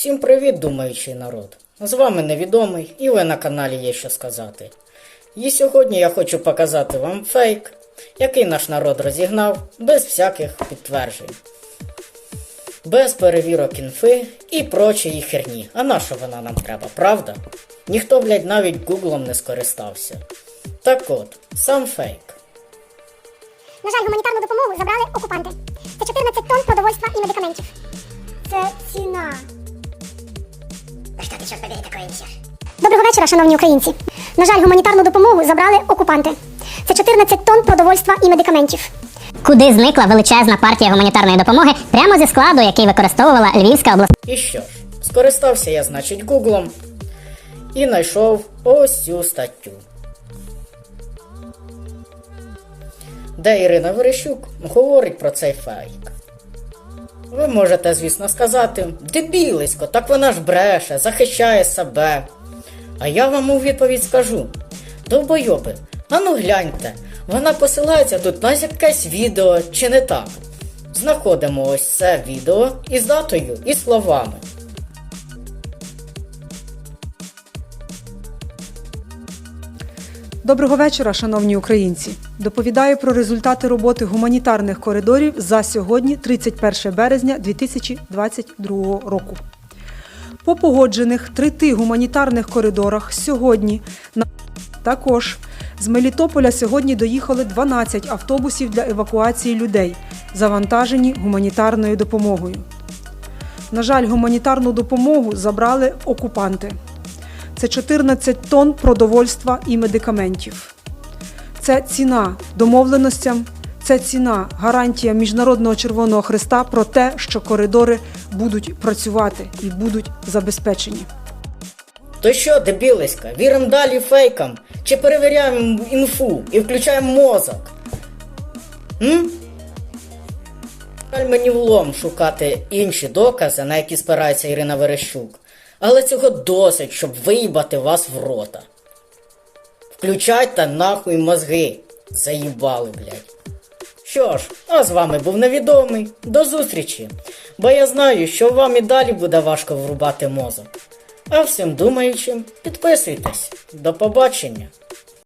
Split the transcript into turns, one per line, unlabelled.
Всім привіт, думаючий народ! З вами невідомий і ви на каналі є що сказати. І сьогодні я хочу показати вам фейк, який наш народ розігнав без всяких підтверджень. Без перевірок інфи і прочої херні. А на що вона нам треба, правда? Ніхто, блядь, навіть гуглом не скористався. Так от, сам фейк.
На жаль, гуманітарну допомогу забрали окупанти. Це 14 тонн продовольства і медикаментів.
Что ты, черт побери.
Доброго вечора, шановні українці. На жаль, гуманітарну допомогу забрали окупанти. Це 14 тонн продовольства і медикаментів.
Куди зникла величезна партія гуманітарної допомоги прямо зі складу, який використовувала Львівська обласна
І що ж, скористався я, значить, гуглом і знайшов ось цю статтю. Де Ірина Верещук говорить про цей фейк. Ви можете, звісно, сказати, дебілисько, так вона ж бреше, захищає себе. А я вам у відповідь скажу: довбойоби, ану ну гляньте, вона посилається тут на якесь відео, чи не так? Знаходимо ось це відео із датою і словами.
Доброго вечора, шановні українці. Доповідаю про результати роботи гуманітарних коридорів за сьогодні, 31 березня 2022 року. По погоджених трити гуманітарних коридорах сьогодні також з Мелітополя сьогодні доїхали 12 автобусів для евакуації людей, завантажені гуманітарною допомогою. На жаль, гуманітарну допомогу забрали окупанти. Це 14 тонн продовольства і медикаментів. Це ціна домовленостям, це ціна гарантія Міжнародного Червоного Христа про те, що коридори будуть працювати і будуть забезпечені.
То що, дебілиська, віримо далі фейкам? Чи перевіряємо інфу і включаємо мозок? М? Мені влом шукати інші докази, на які спирається Ірина Верещук. Але цього досить, щоб виїбати вас в рота. Включайте нахуй мозги. Заїбали, блядь. Що ж, а з вами був невідомий. До зустрічі. Бо я знаю, що вам і далі буде важко врубати мозок. А всім думаючим, підписуйтесь. До побачення.